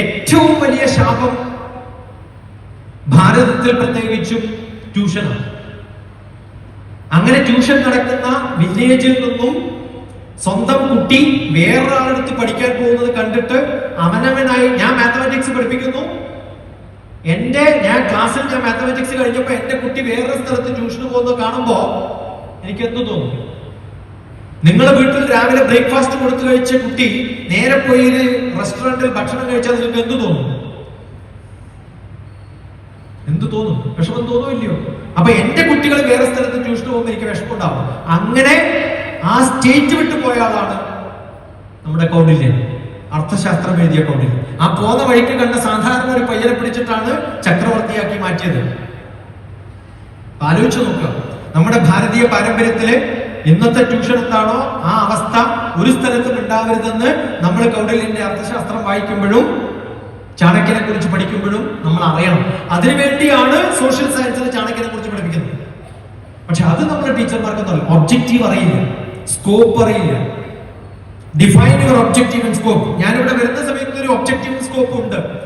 ഏറ്റവും വലിയ ശാപം ഭാരതത്തിൽ പ്രത്യേകിച്ചും ട്യൂഷനാണ്. അങ്ങനെ ട്യൂഷൻ നടക്കുന്ന വില്ലേജിൽ നിന്നും സ്വന്തം കുട്ടി വേറൊരാളടുത്ത് പഠിക്കാൻ പോകുന്നത് കണ്ടിട്ട് അവനവനായി ഞാൻ മാത്തമാറ്റിക്സ് പഠിപ്പിക്കുന്നു. എന്റെ ഞാൻ ക്ലാസ്സിൽ ഞാൻ മാത്തമാറ്റിക്സ് കഴിഞ്ഞപ്പോ എന്റെ കുട്ടി വേറൊരു സ്ഥലത്ത് ട്യൂഷന് പോകുന്നത് കാണുമ്പോ എനിക്ക് എന്ത് തോന്നും നിങ്ങളുടെ വീട്ടിൽ രാവിലെ കഴിച്ച കുട്ടി നേരെ പോയി റെസ്റ്റോറന്റിൽ ഭക്ഷണം കഴിച്ചാൽ നിങ്ങൾക്ക് എന്ത് തോന്നും? എന്ത് തോന്നും? വിഷമം തോന്നുമില്ലയോ അപ്പൊ എന്റെ കുട്ടികൾ വേറെ സ്ഥലത്ത് ട്യൂഷന് പോകുമ്പോൾ എനിക്ക് വിഷമം ഉണ്ടാവും അങ്ങനെ ആ സ്റ്റേറ്റ് വിട്ടു പോയ ആളാണ് നമ്മുടെ കൗണ്ടില്യൻ അർത്ഥശാസ്ത്രം എഴുതിയ കൗണ്ടില്യൻ ആ പോന്ന വഴിക്ക് കണ്ട സാധാരണ ഒരു പയ്യനെ പിടിച്ചിട്ടാണ് ചക്രവർത്തിയാക്കി മാറ്റിയത്. ആലോചിച്ചു നോക്കുക. നമ്മുടെ ഭാരതീയ പാരമ്പര്യത്തിൽ ഇന്നത്തെ ട്യൂഷൻ എന്താണോ ആ അവസ്ഥ ഒരു സ്ഥലത്തും ഉണ്ടാവരുതെന്ന് നമ്മൾ കൗടലിന്റെ അർത്ഥശാസ്ത്രം വായിക്കുമ്പോഴും ചാണക്യനെ കുറിച്ച് പഠിക്കുമ്പോഴും നമ്മൾ അറിയണം. അതിനുവേണ്ടിയാണ് സോഷ്യൽ സയൻസിൽ ചാണക്യനെ കുറിച്ച് പഠിപ്പിക്കുന്നത്. പക്ഷെ അത് നമ്മുടെ ടീച്ചർമാർക്ക് ഒബ്ജക്റ്റീവ് അറിയില്ല. സ്കോപ്പ് അറിയില്ല. Define your objective and scope ഞാനിവിടെ വരുന്ന സമയത്ത് ഒരു ഒബ്ജക്റ്റീവ് സ്കോപ്പ് ഉണ്ട്.